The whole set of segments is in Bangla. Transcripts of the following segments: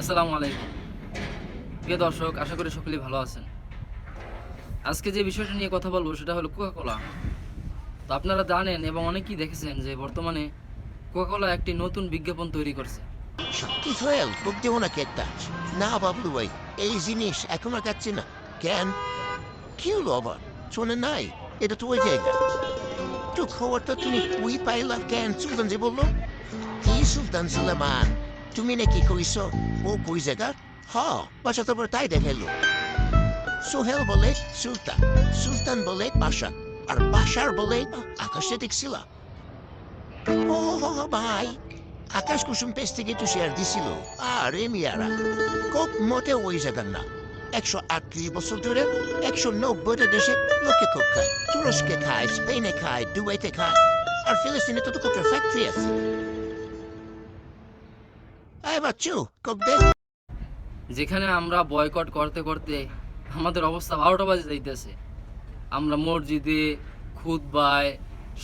আসসালামু আলাইকুম। প্রিয় দর্শক, আশা করি সকলেই ভালো আছেন। আজকে যে বিষয়টা নিয়ে কথা বলব সেটা হলো কোকাকোলা তো আপনারা জানেন এবং অনেকেই দেখেছেন যে বর্তমানে কোকাকোলা একটি নতুন বিজ্ঞাপন তৈরি করছে। কিছু হেল্প দেবো নাকি একটা? না বাবলু ভাই, এই জিনিস এখন আর কাচ্ছে না। কেন? কি হলো আবার? শোনে নাই, এটা তো ওই জায়গা। তো খবরটা তুমি ওই পাইলা কেন, সুলতান যে বলল? কি সুলতান সুলেমান? তুমি নাকি কইছ ও কই জায়গা হ বাসা তারপর তাই দেখাইলো সোহেল বলে সুলতান সুলতান বলে বাসা আর বাসার বলে আকাশে দেখছিলা ও ভাই আকাশ কুসুম পেজ থেকে তো শেয়ার দিছিল আরে মিয়ারা খুব মোটে ওই জায়গার না একশো আটত্রিশ বছর ধরে একশো নব্বইটা দেশে লোকে খুব খায় তুরস্কে খায় স্পেনে খায় দুবাইতে খায় আর ফিলিস্তিনে তো কত ফ্যাক্টরি আছে যেখানে আমরা বয়কট করতে করতে আমাদের অবস্থা বারোটা বাজে যাইতেছে। আমরা মসজিদে, খুতবায়,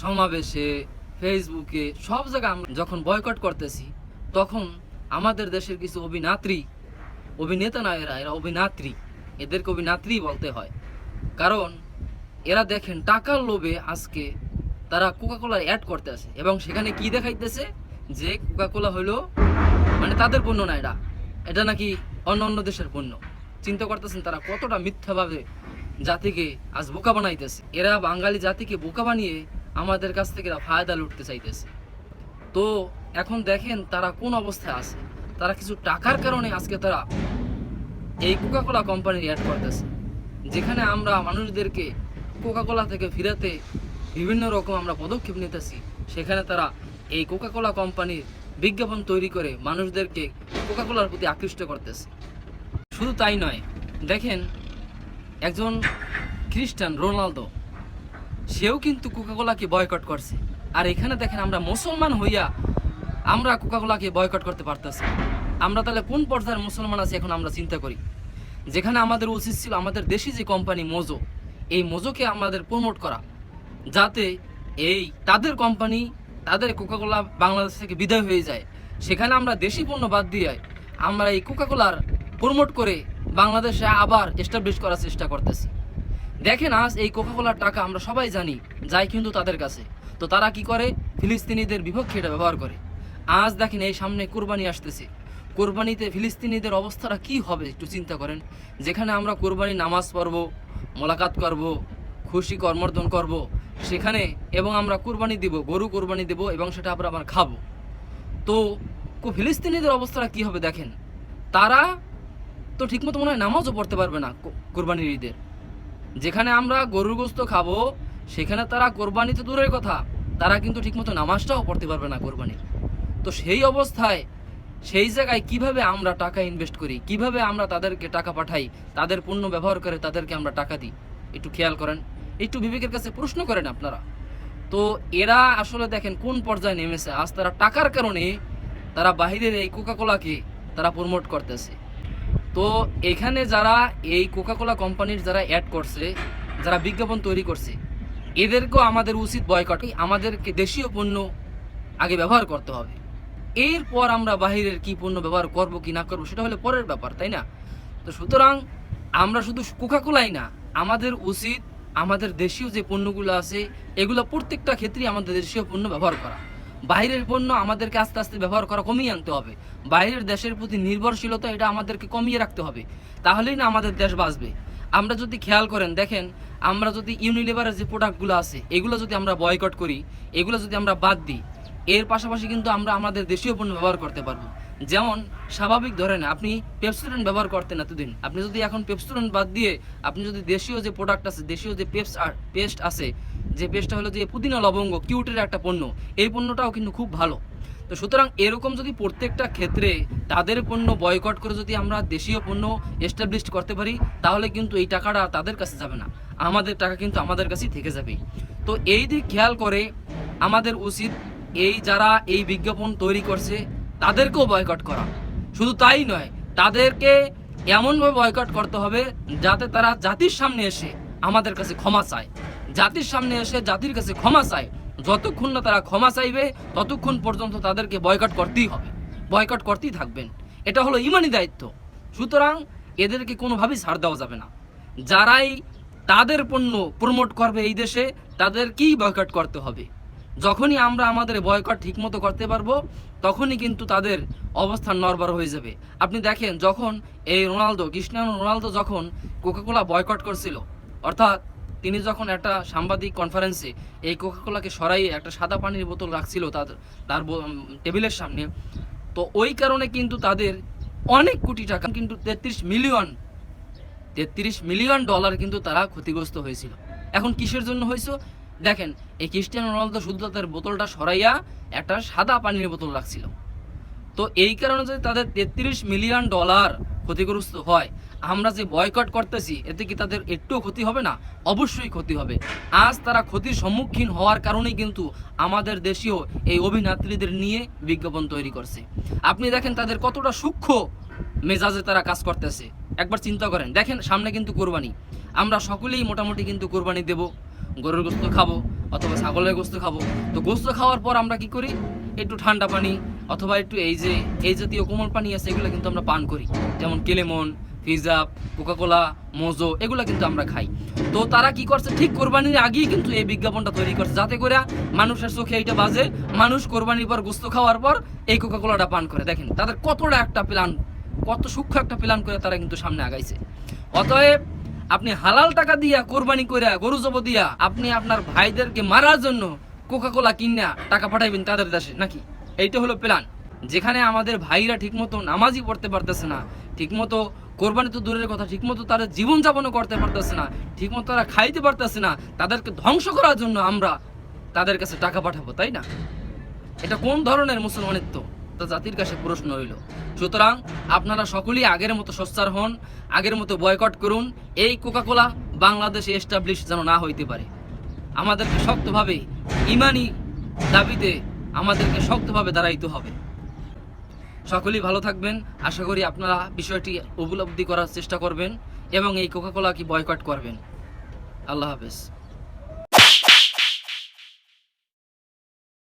সমাবেশে ফেসবুকে সব জায়গায় আমরা যখন বয়কট করতেছি, তখন আমাদের দেশের কিছু অভিনেত্রী, অভিনেতা না এরা এরা অভিনেত্রী। এদেরকে অভিনেত্রী বলতে হয়। কারণ এরা দেখেন টাকার লোভে আজকে তারা কোকাকোলার অ্যাড করতে আসে। এবং সেখানে কি দেখাইতেছে? যে কোকাকোলা হলো মানে তাদের পণ্য না এটা। এটা নাকি অন্য অন্য দেশের পণ্য। চিন্তা করতেছেন তারা কতটা মিথ্যাভাবে জাতিকে আজ বোকা বানাইতেছে। এরা বাঙালি জাতিকে বোকা বানিয়ে আমাদের কাছ থেকে এরা ফায়দা লুটতে চাইতেছে। তো এখন দেখেন তারা কোন অবস্থায় আছে। তারা কিছু টাকার কারণে আজকে তারা এই কোকাকোলা কোম্পানির অ্যাড করতেছে। যেখানে আমরা মানুষদেরকে কোকাকোলা থেকে ফিরাতে বিভিন্ন রকম আমরা পদক্ষেপ নিতেছি। সেখানে তারা এই কোকাকোলা কোম্পানির বিজ্ঞাপন তৈরি করে মানুষদেরকে কোকাকোলার প্রতি আকৃষ্ট করতেছে। শুধু তাই নয়, দেখেন, একজন খ্রিস্টান রোনালদো, সেও কিন্তু কোকাকোলাকে বয়কট করছে। আর এখানে দেখেন, আমরা মুসলমান হইয়া আমরা কোকাকোলাকে বয়কট করতে পারতেছি। আমরা তাহলে কোন পর্যায়ের মুসলমান আছি এখন আমরা চিন্তা করি? যেখানে আমাদের উচিত ছিল আমাদের দেশি যে কোম্পানি মোজো এই মোজোকে আমাদের প্রমোট করা। যাতে এই তাদের কোম্পানি তাদের কোকাকোলা বাংলাদেশ থেকে বিদায় হয়ে যায়। সেখানে আমরা দেশি পণ্য বাদ দিয়ে আমরা এই কোকাকোলার প্রমোট করে বাংলাদেশে আবার এস্টাবলিশ করার চেষ্টা করতেছি। দেখেন, আজ এই কোকাকোলার টাকা আমরা সবাই জানি, যায় কিন্তু তাদের কাছে। তো তারা কি করে? ফিলিস্তিনিদের বিপক্ষে এটা ব্যবহার করে। আজ দেখেন, এই সামনে কোরবানি আসতেছে। কোরবানিতে ফিলিস্তিনিদের অবস্থাটা কি হবে একটু চিন্তা করেন। যেখানে আমরা কোরবানি নামাজ পড়ব, মোলাকাত করব, খুশি কর্মর্দন করব সেখানে এবং আমরা কোরবানি দিব, গরু কোরবানি দেব এবং সেটা আমরা আবার খাব। তো ফিলিস্তিনিদের অবস্থাটা কি হবে দেখেন? তারা তো ঠিকমতো মনে হয় নামাজও পড়তে পারবে না কোরবানির ঈদের যেখানে আমরা গরুর গোস্ত খাব, সেখানে তারা কোরবানি তো দূরের কথা, তারা কিন্তু ঠিকমতো নামাজটাও পড়তে পারবে না কোরবানির। তো সেই অবস্থায়, সেই জায়গায় কীভাবে আমরা টাকা ইনভেস্ট করি, কীভাবে আমরা তাদেরকে টাকা পাঠাই, তাদের পণ্য ব্যবহার করে তাদেরকে আমরা টাকা দিই, একটু খেয়াল করেন। একটু বিবেকের কাছে প্রশ্ন করেন আপনারা। তো এরা আসলে দেখেন কোন পর্যায়ে নেমেছে? আজ তারা টাকার কারণে তারা বাহিরের এই কোকাকোলাকে তারা প্রমোট করতেছে। তো এখানে যারা এই কোকাকোলা কোম্পানির যারা অ্যাড করছে, যারা বিজ্ঞাপন তৈরি করছে, এদেরকেও আমাদের উচিত বয়কট আমাদেরকে দেশীয় পণ্য আগে ব্যবহার করতে হবে। এরপর আমরা বাহিরের কি পণ্য ব্যবহার করব, কি না করব, সেটা হলে পরের ব্যাপার, তাই না? তো সুতরাং আমরা শুধু কোকাকোলাই না, আমাদের উচিত আমাদের দেশীয় যে পণ্যগুলো আছে, এগুলো প্রত্যেকটা ক্ষেত্রেই আমাদের দেশীয় পণ্য ব্যবহার করা। বাইরের পণ্য আমাদেরকে আস্তে আস্তে ব্যবহার করা কমিয়ে আনতে হবে। বাইরের দেশের প্রতি নির্ভরশীলতা এটা আমাদেরকে কমিয়ে রাখতে হবে। তাহলেই না আমাদের দেশ বাঁচবে। আমরা যদি খেয়াল করেন, দেখেন, আমরা যদি ইউনিলিভারের যে প্রোডাক্টগুলো আছে, এগুলো যদি আমরা বয়কট করি, এগুলো যদি আমরা বাদ দিই এর পাশাপাশি কিন্তু আমরা আমাদের দেশীয় পণ্য ব্যবহার করতে পারব। যেমন, স্বাভাবিক ধরেন আপনি পেপসুডেন্ট ব্যবহার করতেন এতদিন। আপনি যদি এখন পেপসুডেন্ট বাদ দিয়ে আপনি যদি দেশীয় যে প্রোডাক্ট আছে, দেশীয় যে পেপস পেস্ট আছে, যে পেস্টটা হলো যে পুদিনা লবঙ্গ কিউটের একটা পণ্য, এই পণ্যটাও কিন্তু খুব ভালো। তো সুতরাং এরকম যদি প্রত্যেকটা ক্ষেত্রে তাদের পণ্য বয়কট করে যদি আমরা দেশীয় পণ্য এস্টাবলিশ করতে পারি, তাহলে কিন্তু এই টাকাটা তাদের কাছে যাবে না। আমাদের টাকা কিন্তু আমাদের কাছেই থেকে যাবে। তো এই দিক খেয়াল করে আমাদের উচিত এই যারা এই বিজ্ঞাপন তৈরি করছে, তাদেরকেও বয়কট করা। শুধু তাই নয়, তাদেরকে এমনভাবে বয়কট করতে হবে যাতে তারা জাতির সামনে এসে আমাদের কাছে ক্ষমা চায়। জাতির সামনে এসে জাতির কাছে ক্ষমা চায়। যতক্ষণ না তারা ক্ষমা চাইবে, ততক্ষণ পর্যন্ত তাদেরকে বয়কট করতেই হবে। বয়কট করতেই থাকবেন। এটা হলো ইমানি দায়িত্ব। সুতরাং এদেরকে কোনোভাবেই ছাড় দেওয়া যাবে না। যারাই তাদের পণ্য প্রমোট করবে এই দেশে, তাদেরকেই বয়কট করতে হবে। যখনই আমরা আমাদের বয়কট ঠিকমতো করতে পারব, তখনই কিন্তু তাদের অবস্থান নরবর হয়ে যাবে। আপনি দেখেন, যখন এই রোনালদো, ক্রিস্টিয়ানো রোনালদো যখন কোকাকোলা বয়কট করছিল, অর্থাৎ তিনি যখন একটা সাংবাদিক কনফারেন্সে এই কোকাকোলাকে সরাইয়ে একটা সাদা পানির বোতল রাখছিল তার তার টেবিলের সামনে, তো ওই কারণে কিন্তু তাদের অনেক কোটি টাকা, কিন্তু তেত্রিশ মিলিয়ন তেত্রিশ মিলিয়ন ডলার কিন্তু তারা ক্ষতিগ্রস্ত হয়েছিল। এখন কিসের জন্য হয়েছে? দেখেন, এই ক্রিস্টিয়ানো রোনালদো শুধু তাদের বোতলটা সরাইয়া একটা সাদা পানির বোতল রাখছিল। তো এই কারণে যদি তাদের তেত্রিশ মিলিয়ন ডলার ক্ষতিগ্রস্ত হয়, আমরা যে বয়কট করতেছি, এতে কি তাদের একটুও ক্ষতি হবে না? অবশ্যই ক্ষতি হবে। আজ তারা ক্ষতির সম্মুখীন হওয়ার কারণেই কিন্তু আমাদের দেশীয় এই অভিনেত্রীদের নিয়ে বিজ্ঞাপন তৈরি করছে। আপনি দেখেন তাদের কতটা সূক্ষ্ম মেজাজে তারা কাজ করতেছে। একবার চিন্তা করেন। দেখেন, সামনে কিন্তু কোরবানি। আমরা সকলেই মোটামুটি কিন্তু কোরবানি দেব। গরুর গোস্ত খাব অথবা ছাগলের গোস্ত খাব। তো গোস্ত খাওয়ার পর আমরা কি করি? একটু ঠান্ডা পানি অথবা একটু এই যে, এই জাতীয় কোমল পানি আছে, এগুলো কিন্তু আমরা পান করি। যেমন কেলেমন ফিজাপ কোকাকোলা, মোজো, এগুলো কিন্তু আমরা খাই। তো তারা কি করছে? ঠিক কোরবানির আগেই কিন্তু এই বিজ্ঞাপনটা তৈরি করছে। যাতে করে মানুষের চোখে এইটা বাজে, মানুষ কোরবানির পর গোস্ত খাওয়ার পর এই কোকাকোলাটা পান করে। দেখেন, তাদের কতটা একটা প্ল্যান কত সূক্ষ্ম একটা প্ল্যান করে তারা কিন্তু সামনে আগাইছে। অতএব আপনি হালাল টাকা দিয়া কোরবানি কইরা গরু জব দিয়া আপনি আপনার ভাইদেরকে মারার জন্য কোকা কোলা কিনা টাকা পাঠাইবেন তাদের দেশে, নাকি? এইটা হলো প্ল্যান যেখানে আমাদের ভাইরা ঠিকমতো নামাজই পড়তে পারতেছে না, ঠিকমতো কোরবানি তো দূরের কথা, ঠিকমতো তারা জীবনযাপনও করতে পারতেছে না, ঠিকমতো তারা খাইতে পারতেছে না, তাদেরকে ধ্বংস করার জন্য আমরা তাদের কাছে টাকা পাঠাবো, তাই না? এটা কোন ধরনের মুসলমানিত্ব? তা জাতির কাছে প্রশ্ন রইল। সুতরাং আপনারা সকলেই আগের মতো সোচ্চার হন, আগের মতো বয়কট করুন, এই কোকাকোলা বাংলাদেশে এস্টাবলিশ যেন না হইতে পারে। আমাদেরকে শক্তভাবে ইমানি দাবিতে আমাদেরকে শক্তভাবে দাঁড়াইতে হবে। সকলেই ভালো থাকবেন, আশা করি আপনারা বিষয়টি উপলব্ধি করার চেষ্টা করবেন এবং এই কোকাকোলা কি বয়কট করবেন। আল্লাহ হাফেজ।